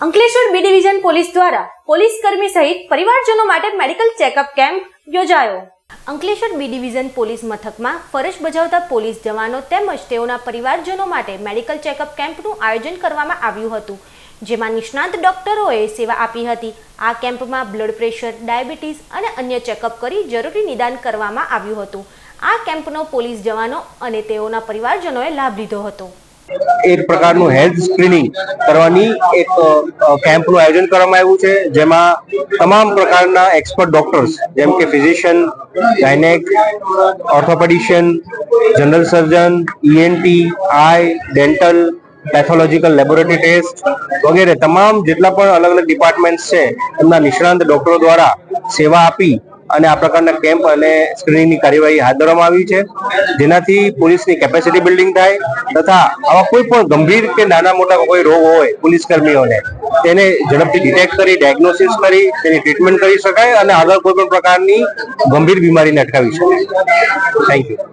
Ankleshwar B division police દ્વારા police કર્મી સહિત પરિવારજનો માટે મેડિકલ ચેકઅપ કેમ્પ યોજાયો. અંકલેશ્વર બી ડિવિઝન પોલીસ મથકમાં ફરજ બજાવતા પોલીસ જવાનો તેમજ તેઓના પરિવારજનો માટે મેડિકલ ચેકઅપ કેમ્પનું આયોજન કરવામાં આવ્યું હતું, જેમાં નિષ્ણાંત ડોક્ટરોએ સેવા આપી હતી. આ કેમ્પમાં બ્લડ પ્રેશર, ડાયાબિટીસ અને અન્ય ચેકઅપ કરી જરૂરી નિદાન કરવામાં આવ્યું હતું. આ કેમ્પનો પોલીસ જવાનો અને તેઓના પરિવારજનોએ લાભ લીધો હતો. એક પ્રકારનું હેલ્થ સ્ક્રીનિંગ કરવાની એક કેમ્પનું આયોજન કરવામાં આવ્યું છે, જેમાં તમામ પ્રકારના એક્સપર્ટ ડોક્ટર્સ જેમ કે physician gynaec orthopaedician general surgeon ENT eye dental pathological laboratory test વગેરે, તમામ જેટલા પણ અલગ અલગ ડિપાર્ટમેન્ટ્સ છે, એમના નિષ્ણાંત ડોક્ટરો દ્વારા સેવા આપી અને આ પ્રકારના કેમ્પ અને સ્ક્રીનિંગની કાર્યવાહી હાથ ધરવામાં આવી છે. જેનાથી પોલીસની કેપેસિટી બિલ્ડિંગ થાય તથા આવા કોઈ પણ ગંભીર કે નાના મોટા કોઈ રોગ હોય પોલીસ કર્મીઓને, તેને ઝડપથી ડિટેક્ટ કરી ડાયગ્નોસિસ કરી, તેની ટ્રીટમેન્ટ કરી શકાય અને આગળ કોઈ પણ પ્રકારની ગંભીર બીમારીને અટકાવી શકાય. Thank you